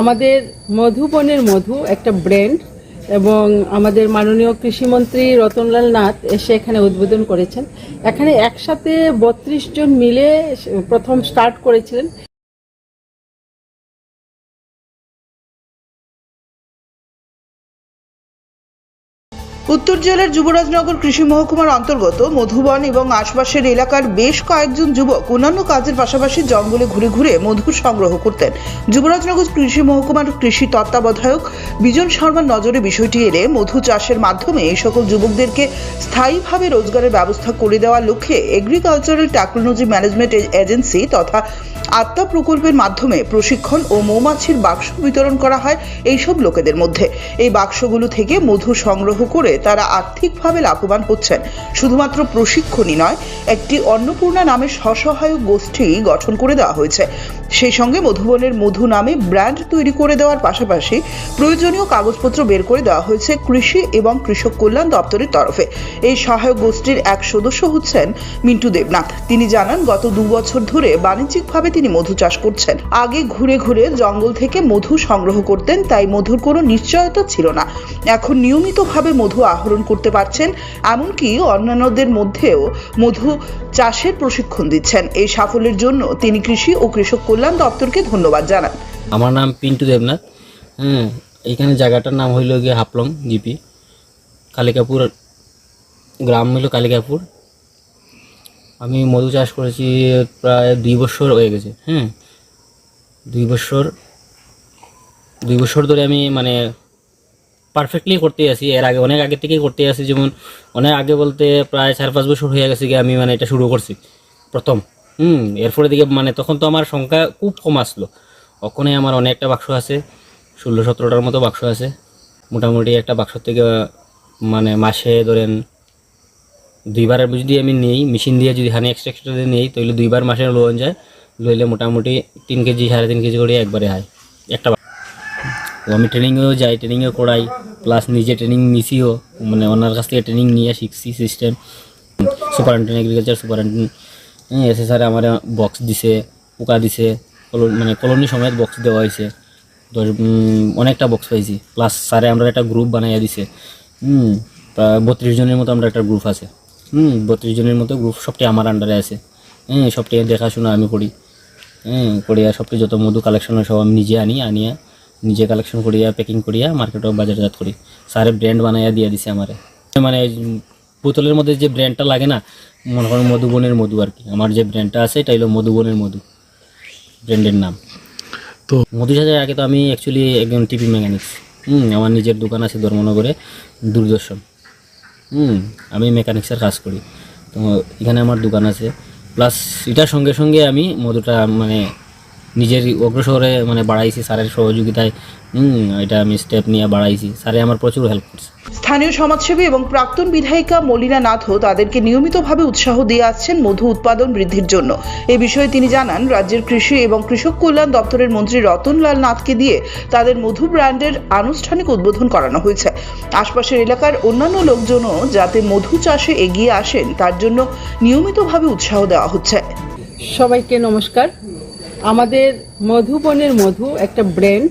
আমাদের মধুবনের মধু, একটা ব্র্যান্ড এবং আমাদের মাননীয় কৃষিমন্ত্রী রতনলাল নাথ এসে এখানে উদ্বোধন করেছেন। এখানে একসাথে বত্রিশ জন মিলে প্রথম স্টার্ট করেছিলেন। উত্তর জেলার যুবরাজনগর কৃষি মহকুমার অন্তর্গত মধুবন এবং আশপাশের এলাকার বেশ কয়েকজন যুবক অন্যান্য কাজের পাশাপাশি জঙ্গলে ঘুরে ঘুরে মধু সংগ্রহ করতেন। যুবরাজনগর কৃষি মহকুমার কৃষি তত্ত্বাবধায়ক বিজন শর্মার নজরে বিষয়টি এলে মধু চাষের মাধ্যমে এই সকল যুবকদেরকে স্থায়ীভাবে রোজগারের ব্যবস্থা করে দেওয়ার লক্ষ্যে এগ্রিকালচারাল টেকনোলজি ম্যানেজমেন্ট এজেন্সি তথা আত্মা প্রকল্পের মাধ্যমে প্রশিক্ষণ ও মৌমাছির বাক্স বিতরণ করা হয় এইসব লোকেদের মধ্যে। এই বাক্সগুলো থেকে মধু সংগ্রহ করে তারা আর্থিকভাবে লাভবান হচ্ছেন। শুধুমাত্র প্রশিক্ষণই নয়, একটি অন্নপূর্ণা নামের স্বসহায়ক গোষ্ঠী গঠন করে দেওয়া হয়েছে। সেই সঙ্গে মধুবনের মধু নামে ব্র্যান্ড তৈরি করে দেওয়ার পাশাপাশি প্রয়োজনীয় কাগজপত্র বের করে দেওয়া হয়েছে কৃষি এবং কৃষক কল্যাণ দপ্তরের তরফে। এই সহায়ক গোষ্ঠীর এক সদস্য হচ্ছেন মিন্টু দেবনাথ। তিনি জানান, গত দু বছর ধরে বাণিজ্যিকভাবে তিনি মধু চাষ করছেন। আগে ঘুরে ঘুরে জঙ্গল থেকে মধু সংগ্রহ করতেন, তাই মধুর কোনো নিশ্চয়তা ছিল না। এখন নিয়মিতভাবে মধু আহরণ করতে পারছেন, এমনকি অন্যান্যদের মধ্যেও মধু চাষের প্রশিক্ষণ দিচ্ছেন। এই সাফল্যের জন্য তিনি কৃষি ও কৃষক কল্যাণ দপ্তরকে ধন্যবাদ জানান। আমার নাম পিন্টু দেবনাথ। হ্যাঁ এইখানে জায়গাটার নাম হইল গিয়ে হাফলং জিপি। কালিকাপুর, গ্রাম হইল কালিকাপুর। আমি মধু চাষ করেছি প্রায় দুই বছর হয়ে গেছে। হ্যাঁ দুই বছর দুই বছর ধরে আমি মানে পারফেক্টলি করতে আসি এর আগে, অনেক আগে থেকেই করতে আসি যেমন, অনেক আগে বলতে প্রায় চার পাঁচ বছর হয়ে গেছে আমি মানে এটা শুরু করছি। প্রথম। হুম, এরপরে দিকে মানে তখন তো আমার সংখ্যা খুব কম আসলো। ওখানে আমার অনেকটা বাক্স আছে। ষোলো, সতেরোটার মতো বাক্স আছে। মোটামুটি একটা বাক্স থেকে মানে মাসে ধরেন দুইবারের যদি আমি নেই মেশিন দিয়ে যদি হানি এক্সট্রাক্টর দিয়ে নেই, তাহলে দুইবার মাসে লোন যায়। লইলে মোটামুটি তিন কেজি, সাড়ে তিন কেজি করে একবারে হয়। একটা আমি ট্রেনিংয়েও যাই ট্রেনিংও করাই প্লাস নিজে ট্রেনিং নিছিও মানে ওনার কাছ থেকে ট্রেনিং নিয়ে শিখছি সিস্টেম সুপারিনটেন্ডেন্ট এগ্রিকালচার সুপারিনটেন্ডেন্ট এসে স্যার আমার বক্স দিছে, পোকা দিছে মানে কলোনি সমেত বক্স দেওয়া হয়েছে অনেকটা বক্স পাইছি প্লাস স্যারে আমরা একটা গ্রুপ বানাইয়া দিছে, হুম বত্রিশ জনের মতো আমরা একটা গ্রুপ আছে, হুম, বত্রিশ জনের মতো গ্রুপ সবটি আমার আন্ডারে আছে হ্যাঁ সবটি দেখাশোনা আমি করি হ্যাঁ করিয়া সবটি যত মধু কালেকশন হয় সব আমি নিজে আনি, আনিয়া নিজে কালেকশন করিয়া প্যাকিং করিয়া মার্কেটে বাজারজাত করি। স্যারে ব্র্যান্ড বানাইয়া দিয়ে দিছে আমারে। মানে বোতলের মধ্যে যে ব্র্যান্ডটা লাগে না মনে করেন মধুবনের মধু আর কি। আমার যে ব্র্যান্ডটা আছে এটা হলো মধুবনের মধু। ব্র্যান্ডের নাম। তো মধু সাজার আগে তো আমি অ্যাকচুয়ালি একজন টিভি মেকানিক্স হুম আমার নিজের দোকান আছে ধর্মনগরে দূরদর্শন। হুম আমি মেকানিক্সের কাজ করি। তো এখানে আমার দোকান আছে। প্লাস এটার সঙ্গে সঙ্গে আমি মধুটা মানে নিজের অগ্রসরে মানে বাড়াইছি স্যারের সহযোগিতায়। হুম এটা আমি স্টেপ নিয়ে বাড়াইছি। স্যারে আমার প্রচুর হেল্প করছে। স্থানীয় সমাজসেবী এবং প্রাক্তন বিধায়িকা মলিনা নাথও তাদেরকে নিয়মিতভাবে উৎসাহ দিয়ে আসছেন মধু উৎপাদন বৃদ্ধির জন্য। এ বিষয়ে তিনি জানান রাজ্যের কৃষি এবং কৃষক কল্যাণ দপ্তরের মন্ত্রী রতনলাল নাথকে দিয়ে তাদের মধু ব্র্যান্ডের আনুষ্ঠানিক উদ্বোধন করানো হয়েছে। আশপাশের এলাকার অন্যান্য লোকজনও যাতে মধু চাষে এগিয়ে আসেন তার জন্য নিয়মিতভাবে উৎসাহ দেওয়া হচ্ছে। সবাইকে নমস্কার। আমাদের মধুবনের মধু, একটা ব্র্যান্ড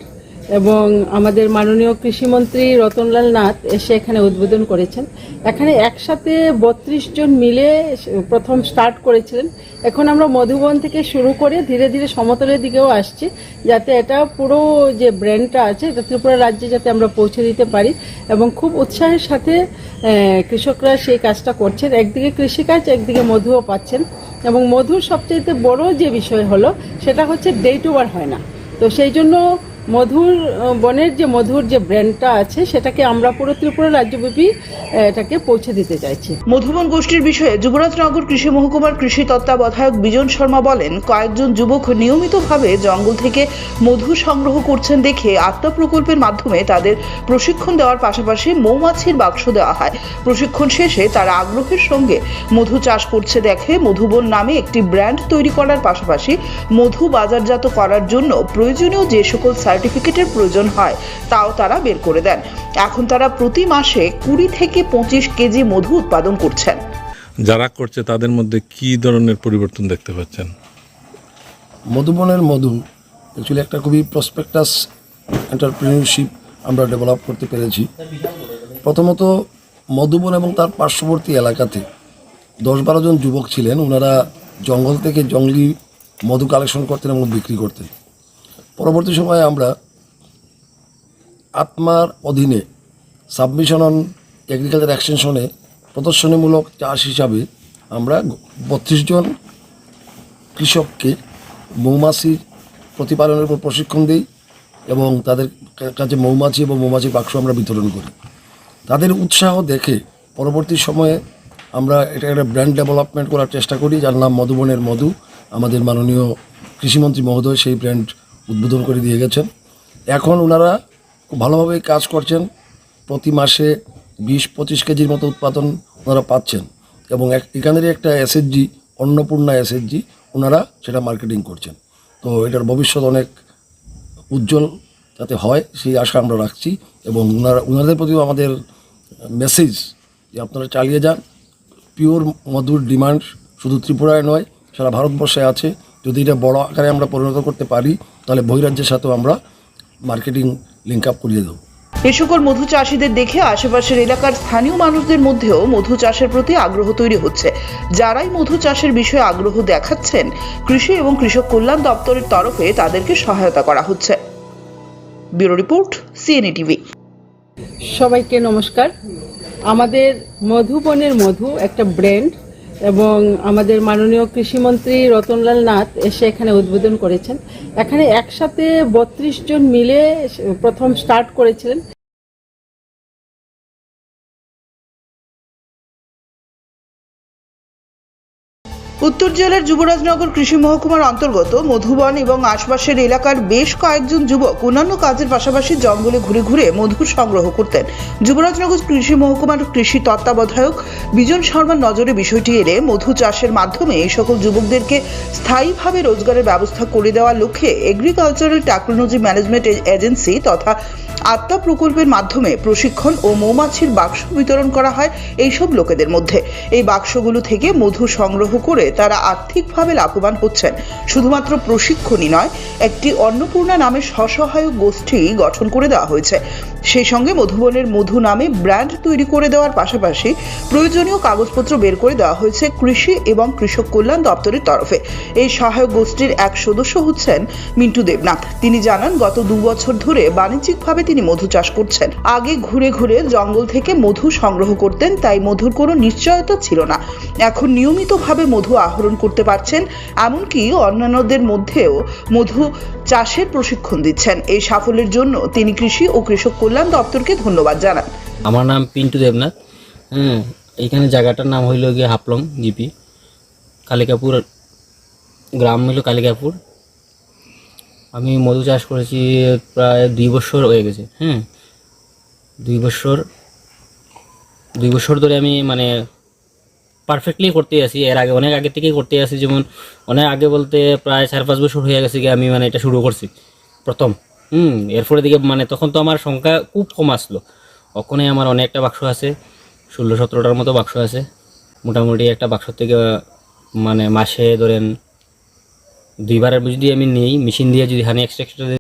এবং আমাদের মাননীয় কৃষিমন্ত্রী রতনলাল নাথ এসে এখানে উদ্বোধন করেছেন। এখানে একসাথে বত্রিশ জন মিলে প্রথম স্টার্ট করেছিলেন। এখন আমরা মধুবন থেকে শুরু করে ধীরে ধীরে সমতলের দিকেও আসছি, যাতে এটা পুরো যে ব্র্যান্ডটা আছে, এটা ত্রিপুরা রাজ্যে যাতে আমরা পৌঁছে দিতে পারি। এবং খুব উৎসাহের সাথে কৃষকরা সেই কাজটা করছেন। একদিকে কৃষিকাজ, একদিকে মধুও পাচ্ছেন। এবং মধুর সবচেয়ে বড় যে বিষয় হলো, সেটা হচ্ছে ডেট ওভার হয় না। তো সেই জন্য মধুর বনের যে মধুর যে ব্র্যান্ডটা আছে, সেটাকে আমরা পুরো ত্রিপুরা রাজ্যব্যাপী এটাকে পৌঁছে দিতে চাইছি। মধুবন গোষ্ঠীর বিষয়ে যুবরাজনগর কৃষি মহকুমার কৃষি তত্ত্বাবধায়ক বিজন শর্মা বলেন, কয়েকজন যুবক নিয়মিতভাবে জঙ্গল থেকে মধু সংগ্রহ করছেন দেখে আত্মা প্রকল্পের মাধ্যমে তাদের প্রশিক্ষণ দেওয়ার পাশাপাশি মৌমাছির বাক্স দেওয়া হয়। প্রশিক্ষণ শেষে তারা আগ্রহের সঙ্গে মধু চাষ করছে দেখে মধুবন নামে একটি ব্র্যান্ড তৈরি করার পাশাপাশি মধু বাজারজাত করার জন্য প্রয়োজনীয় যে সকল সার্টিফিকেটের প্রয়োজন হয় তাও তারা বের করে দেন। এখন তারা প্রতি মাসে কুড়ি থেকে পঁচিশ কেজি মধু উৎপাদন করছেন। যারা করছে তাদের মধ্যে কি ধরনের পরিবর্তন দেখতে পাচ্ছেন? মধুবনের মধু অ্যাকচুয়ালি একটা খুবই প্রসপেক্টাস এন্টারপ্রিনিয়রশিপ আমরা ডেভেলপ করতে পেরেছি। প্রথমত মধুবন এবং তার পার্শ্ববর্তী এলাকাতে দশ বারো জন যুবক ছিলেন। ওনারা জঙ্গল থেকে জঙ্গলি মধু কালেকশন করতেন এবং বিক্রি করতেন। পরবর্তী সময়ে আমরা আত্মার অধীনে সাবমিশন অন এগ্রিকালচার এক্সটেনশনে প্রদর্শনীমূলক চাষ হিসাবে আমরা বত্রিশ জন কৃষককে মৌমাছির প্রতিপালনের উপর প্রশিক্ষণ দিই এবং তাদের কাছে মৌমাছি এবং মৌমাছির বাক্স আমরা বিতরণ করি। তাদের উৎসাহ দেখে পরবর্তী সময়ে আমরা এটা একটা ব্র্যান্ড ডেভেলপমেন্ট করার চেষ্টা করি, যার নাম মধুবনের মধু। আমাদের মাননীয় কৃষিমন্ত্রী মহোদয় সেই ব্র্যান্ড উদ্বোধন করে দিয়ে গেছেন। এখন ওনারা খুব ভালোভাবে কাজ করছেন। প্রতি মাসে বিশ পঁচিশ কেজির মতো উৎপাদন ওনারা পাচ্ছেন এবং এক- এখানেরই একটা এসএসজি অন্নপূর্ণা এসএসজি ওনারা সেটা মার্কেটিং করছেন। তো এটার ভবিষ্যৎ অনেক উজ্জ্বল যাতে হয় সেই আশা আমরা রাখছি এবং ওনারা ওনাদের প্রতিও আমাদের মেসেজ যে আপনারা চালিয়ে যান। পিওর মধুর ডিমান্ড শুধু ত্রিপুরায় নয়, সারা ভারতবর্ষে আছে। যদি এটা বড় আকারে আমরা পরিণত করতে পারি তাহলে বহিরাজ্যের সাথেও আমরা মার্কেটিং লিঙ্ক আপ করিয়ে দেবো। এ সকল মধু চাষিদের দেখে আশেপাশের এলাকার স্থানীয় মানুষদের মধ্যেও মধু চাষের প্রতি আগ্রহ তৈরি হচ্ছে। যারাই মধু চাষের বিষয়ে আগ্রহ দেখাচ্ছেন কৃষি এবং কৃষক কল্যাণ দপ্তরের তরফে তাদেরকে সহায়তা করা হচ্ছে। ব্যুরো রিপোর্ট সিএনএ টিভি সবাইকে নমস্কার। আমাদের মধুবনের মধু একটা ব্র্যান্ড এবং আমাদের মাননীয় কৃষিমন্ত্রী রতনলাল নাথ এসে এখানে উদ্বোধন করেছেন। এখানে একসাথে বত্রিশ জন মিলে প্রথম স্টার্ট করেছিলেন। উত্তর জেলার যুবরাজনগর কৃষি মহকুমার অন্তর্গত মধুবন এবং আশপাশের এলাকার বেশ কয়েকজন যুবক অন্যান্য কাজের পাশাপাশি জঙ্গলে ঘুরে ঘুরে মধু সংগ্রহ করতেন। যুবরাজনগর কৃষি মহকুমার কৃষি তত্ত্বাবধায়ক বিজন শর্মার নজরে বিষয়টি এলে মধু চাষের মাধ্যমে এই সকল যুবকদেরকে স্থায়ীভাবে রোজগারের ব্যবস্থা করে দেওয়ার লক্ষ্যে এগ্রিকালচারাল টেকনোলজি ম্যানেজমেন্ট এজেন্সি তথা আত্মা প্রকল্পের মাধ্যমে প্রশিক্ষণ ও মৌমাছির বাক্স বিতরণ করা হয় এইসব লোকেদের মধ্যে। এই বাক্সগুলো থেকে মধু সংগ্রহ করে তারা আর্থিকভাবে লাভবান হচ্ছেন। শুধুমাত্র প্রশিক্ষণই নয়, একটি অন্নপূর্ণা নামে স্বসহায়ক গোষ্ঠী গঠন করে দেওয়া হয়েছে। সেই সঙ্গে মধুবনের মধু নামে ব্র্যান্ড তৈরি করে দেওয়ার পাশাপাশি প্রয়োজনীয় কাগজপত্র বের করে দেওয়া হয়েছে কৃষি এবং কৃষক কল্যাণ দপ্তরের তরফে। এই সহায়ক গোষ্ঠীর এক সদস্য হচ্ছেন মিন্টু দেবনাথ। তিনি জানান, গত দু বছর ধরে বাণিজ্যিকভাবে তিনি মধু চাষ করছেন। আগে ঘুরে ঘুরে জঙ্গল থেকে মধু সংগ্রহ করতেন, তাই মধুর কোনো নিশ্চয়তা ছিল না। এখন নিয়মিতভাবে মধু আহরণ করতে পারছেন, এমনকি অন্যান্যদের মধ্যেও মধু চাষের প্রশিক্ষণ দিচ্ছেন। এই সাফল্যের জন্য তিনি কৃষি ও কৃষক কল্যাণ দপ্তরকে ধন্যবাদ জানান। আমার নাম পিন্টু দেবনাথ। হ্যাঁ এইখানে জায়গাটার নাম হইল গিয়ে হাফলং জিপি। কালিকাপুর, গ্রাম হইল কালিকাপুর। আমি মধু চাষ করেছি প্রায় দুই বছর হয়ে গেছে। হ্যাঁ দুই বছর দুই বছর ধরে আমি মানে পারফেক্টলি করতে আসি এর আগে, অনেক আগে থেকেই করতে আসি যেমন, অনেক আগে বলতে প্রায় চার পাঁচ বছর হয়ে গেছে গিয়ে আমি মানে এটা শুরু করছি প্রথম। হুম এরপরে দিকে মানে তখন তো আমার সংখ্যা খুব কম আসলো। ওখানে আমার অনেকটা বাক্স আছে, ষোলো সতেরোটার মতো বাক্স আছে। মোটামুটি একটা বাক্স থেকে মানে মাসে ধরেন দুইবারের যদি আমি নিই, মেশিন দিয়ে যদি হানি এক্সট্রা